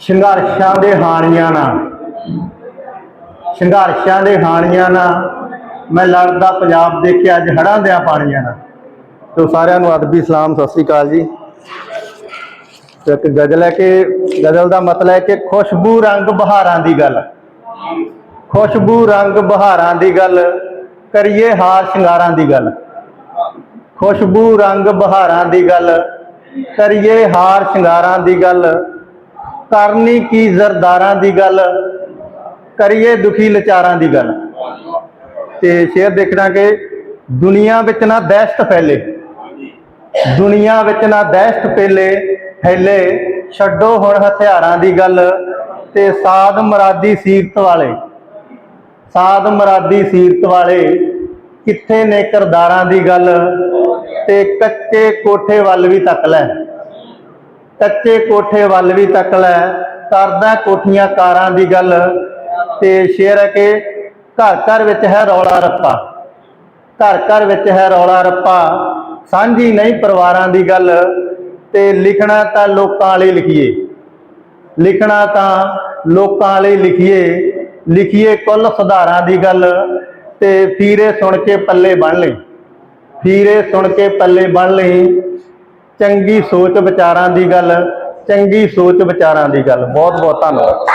ਸੰਘਰਸ਼ਾਂ ਦੇ ਹਾਣੀਆਂ ਨਾਲ। ਸੰਘਰਸ਼ਾਂ ਦੇ ਹਾਣੀਆਂ ਨਾਲ ਮੈਂ ਲੜਦਾ ਪੰਜਾਬ ਦੇਖ ਕੇ ਅੱਜ ਹੜਾਂ ਦਿਆਂ ਪਾਣੀਆਂ ਨਾਲ। ਤੋ ਸਾਰਿਆਂ ਨੂੰ ਅਦਬੀ ਸਲਾਮ, ਸਤਿ ਸ੍ਰੀ ਅਕਾਲ ਜੀ। ਇੱਕ ਗਜ਼ਲ ਹੈ ਕਿ, ਗਜ਼ਲ ਦਾ ਮਤਲਬ ਹੈ ਕਿ ਖੁਸ਼ਬੂ ਰੰਗ ਬਹਾਰਾਂ ਦੀ ਗੱਲ। ਖੁਸ਼ਬੂ ਰੰਗ ਬਹਾਰਾਂ ਦੀ ਗੱਲ, ਕਰੀਏ ਹਾਰ ਸ਼ਿੰਗਾਰਾਂ ਦੀ ਗੱਲ। ਖੁਸ਼ਬੂ ਰੰਗ ਬਹਾਰਾਂ ਦੀ ਗੱਲ, ਕਰੀਏ ਹਾਰ ਸ਼ਿੰਗਾਰਾਂ ਦੀ ਗੱਲ ਕਰਨੀ ਕੀ ਜ਼ਰਦਾਰਾਂ ਦੀ ਗੱਲ? ਕਰੀਏ ਦੁਖੀ ਲਚਾਰਾਂ ਦੀ ਗੱਲ। ਤੇ ਸ਼ੇਰ ਦੇਖਣਾ ਕਿ ਦੁਨੀਆ ਵਿੱਚ ਨਾ ਦਹਿਸ਼ਤ ਫੈਲੇ। ਦੁਨੀਆ ਵਿੱਚ ਨਾ ਦਹਿਸ਼ਤ ਫੈਲੇ ਫੈਲੇ। ਛੱਡੋ ਹੁਣ ਹਥਿਆਰਾਂ ਦੀ ਗੱਲ ਤੇ ਸਾਧ ਮਰਾਦੀ ਸੀਰਤ ਵਾਲੇ। ਸਾਧ ਮਰਾਦੀ ਸੀਰਤ ਵਾਲੇ ਕਿੱਥੇ ਨੇ ਕਰਦਾਰਾਂ ਦੀ ਗੱਲ ਤੇ ਕੱਚੇ ਕੋਠੇ ਵੱਲ ਵੀ ਤੱਕ ਲੈ। ਕੱਚੇ ਕੋਠੇ ਵੱਲ ਵੀ ਤੱਕ ਲੈ ਕਰਦਾ ਕੋਠੀਆਂ ਕਾਰਾਂ ਦੀ ਗੱਲ, ਤੇ ਸ਼ੇਰ ਹੈ ਕਿ ਘਰ ਘਰ ਵਿੱਚ ਹੈ ਰੌਲਾ ਰੱਪਾ। ਘਰ ਘਰ ਵਿੱਚ ਹੈ ਰੌਲਾ ਰੱਪਾ। ਸਾਂਝੀ ਨਹੀਂ ਪਰਿਵਾਰਾਂ ਦੀ ਗੱਲ, ਤੇ ਲਿਖਣਾ ਤਾਂ ਲੋਕਾਂ ਲਈ ਲਿਖੀਏ। ਲਿਖਣਾ ਤਾਂ ਲੋਕਾਂ ਲਈ ਲਿਖੀਏ। ਲਿਖੀਏ ਕੁੱਲ ਸੁਧਾਰਾਂ ਦੀ ਗੱਲ, ਤੇ ਫੀਰੇ ਸੁਣ ਕੇ ਪੱਲੇ ਬਣ ਲਈ ਫੀਰੇ ਸੁਣ ਕੇ ਪੱਲੇ ਬਣ ਲਈ ਚੰਗੀ ਸੋਚ ਵਿਚਾਰਾਂ ਦੀ ਗੱਲ ਚੰਗੀ ਸੋਚ ਵਿਚਾਰਾਂ ਦੀ ਗੱਲ। ਬਹੁਤ ਬਹੁਤ ਧੰਨਵਾਦ।